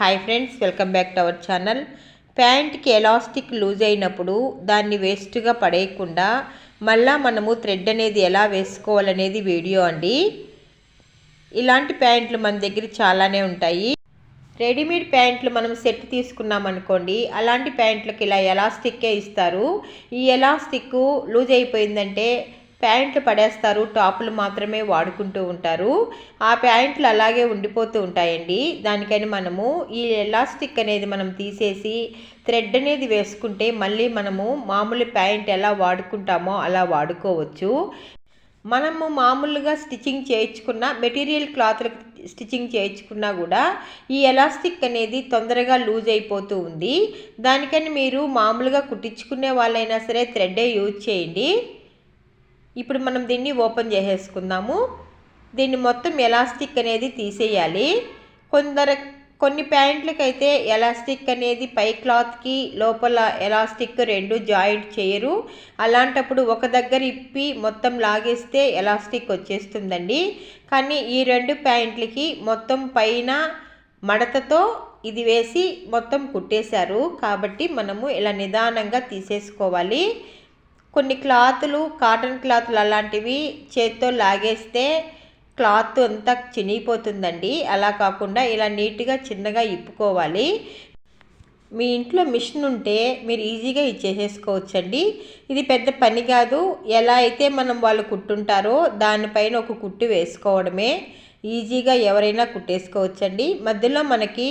Hi friends welcome back to our channel. ప్యాంట్కి elastic loose అయినప్పుడు దాన్ని వేస్ట్గా పడేయకుండా మళ్ళా మనము థ్రెడ్ అనేది ఎలా వేసుకోవాలనేది వీడియో అండి. ఇలాంటి ప్యాంట్లు మన దగ్గర చాలానే ఉంటాయి. రెడీమేడ్ ప్యాంట్లు మనం సెట్ తీసుకున్నాం అనుకోండి అలాంటి ప్యాంట్లకు ఇలా ఎలాస్టిక్కే ఇస్తారు. ఈ ఎలాస్టిక్ లూజ్ అయిపోయిందంటే ప్యాంట్లు పడేస్తారు. టాపులు మాత్రమే వాడుకుంటూ ఉంటారు. ఆ ప్యాంట్లు అలాగే ఉండిపోతూ ఉంటాయండి. దానికని మనము ఈ ఎలాస్టిక్ అనేది మనం తీసేసి థ్రెడ్ అనేది వేసుకుంటే మళ్ళీ మనము మామూలు ప్యాంట్ ఎలా వాడుకుంటామో అలా వాడుకోవచ్చు. మనము మామూలుగా స్టిచ్చింగ్ చేయించుకున్న మెటీరియల్ క్లాత్లకు స్టిచ్చింగ్ చేయించుకున్నా కూడా ఈ ఎలాస్టిక్ అనేది తొందరగా లూజ్ అయిపోతూ ఉంది. దానికని మీరు మామూలుగా కుట్టించుకునే వాళ్ళైనా సరే థ్రెడ్డే యూజ్ చేయండి. ఇప్పుడు మనం దీన్ని ఓపెన్ చేసేసుకుందాము. దీన్ని మొత్తం ఎలాస్టిక్ అనేది తీసేయాలి. కొందరు కొన్ని ప్యాంట్లకైతే ఎలాస్టిక్ అనేది పై క్లాత్కి లోపల ఎలాస్టిక్ రెండు జాయింట్ చేయరు. అలాంటప్పుడు ఒక దగ్గర ఇప్పి మొత్తం లాగేస్తే ఎలాస్టిక్ వచ్చేస్తుందండి. కానీ ఈ రెండు ప్యాంట్లకి మొత్తం పైన మడతతో ఇది వేసి మొత్తం కుట్టేశారు. కాబట్టి మనము ఇలా నిదానంగా తీసేసుకోవాలి. కొన్ని క్లాతులు కాటన్ క్లాతులు అలాంటివి చేత్తో లాగేస్తే క్లాత్ అంతా చినిగిపోతుందండి. అలా కాకుండా ఇలా నీట్గా చిన్నగా ఇప్పుకోవాలి. మీ ఇంట్లో మిషన్ ఉంటే మీరు ఈజీగా ఇచ్చేసేసుకోవచ్చండి. ఇది పెద్ద పని కాదు. ఎలా అయితే మనం వాళ్ళు కుట్టుంటారో దానిపైన ఒక కుట్టు వేసుకోవడమే. ఈజీగా ఎవరైనా కుట్టేసుకోవచ్చండి. మధ్యలో మనకి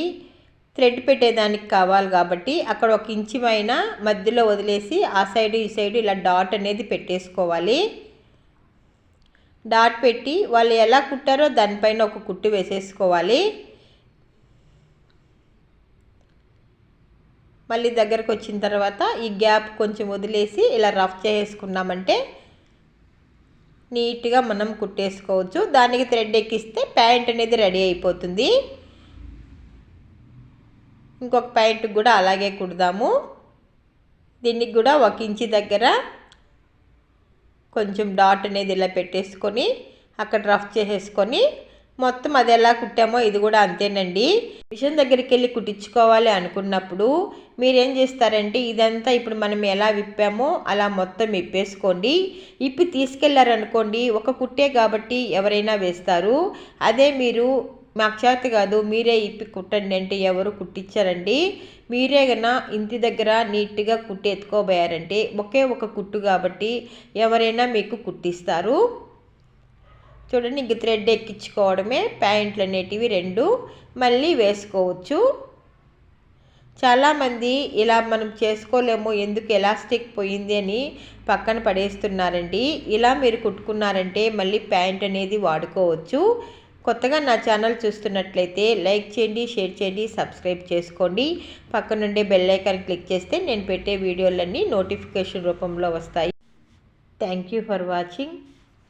థ్రెడ్ పెట్టేదానికి కావాలి కాబట్టి అక్కడ ఒక ఇంచుమైన మధ్యలో వదిలేసి ఆ సైడ్ ఈ సైడ్ ఇలా డాట్ అనేది పెట్టేసుకోవాలి. డాట్ పెట్టి వాళ్ళు ఎలా కుట్టారో దానిపైన ఒక కుట్టు వేసేసుకోవాలి. మళ్ళీ దగ్గరకు వచ్చిన తర్వాత ఈ గ్యాప్ కొంచెం వదిలేసి ఇలా రఫ్ చేసుకున్నామంటే నీట్గా మనం కుట్టేసుకోవచ్చు. దానికి థ్రెడ్ ఎక్కిస్తే ప్యాంట్ అనేది రెడీ అయిపోతుంది. ఇంకొక ప్యాంట్ కూడా అలాగే కుడదాము. దీనికి కూడా ఒక ఇంచి దగ్గర కొంచెం డాట్ అనేది ఇలా పెట్టేసుకొని అక్కడ రఫ్ చేసేసుకొని మొత్తం అది ఎలా కుట్టామో ఇది కూడా అంతేనండి. మిషన్ దగ్గరికి వెళ్ళి కుట్టించుకోవాలి అనుకున్నప్పుడు మీరేం చేస్తారంటే ఇదంతా ఇప్పుడు మనం ఎలా విప్పామో అలా మొత్తం విప్పేసుకోండి. ఇప్పి తీసుకెళ్ళారనుకోండి ఒక కుట్టే కాబట్టి ఎవరైనా వేస్తారు. అదే మీరు మాకు చేత కాదు మీరే ఇప్పి కుట్టండి అంటే ఎవరు కుట్టించారండి. మీరే కన్నా ఇంటి దగ్గర నీట్గా కుట్టి ఎత్తుకోబోయారంటే ఒకే ఒక కుట్టు కాబట్టి ఎవరైనా మీకు కుట్టిస్తారు. చూడండి ఇంక థ్రెడ్ ఎక్కించుకోవడమే ప్యాంట్లు అనేటివి రెండు మళ్ళీ వేసుకోవచ్చు. చాలామంది ఇలా మనం చేసుకోలేము ఎందుకు ఎలాస్టిక్ పోయింది అని పక్కన పడేస్తున్నారండి. ఇలా మీరు కుట్టుకున్నారంటే మళ్ళీ ప్యాంట్ అనేది వాడుకోవచ్చు. కొత్తగా నా ఛానల్ చూస్తున్నట్లయితే లైక్ చేయండి షేర్ చేయండి సబ్స్క్రైబ్ చేసుకోండి. పక్కనుండే బెల్ ఐకాన్ క్లిక్ చేస్తే నేను పెట్టే వీడియోలన్నీ నోటిఫికేషన్ రూపంలో వస్తాయి. Thank you for watching.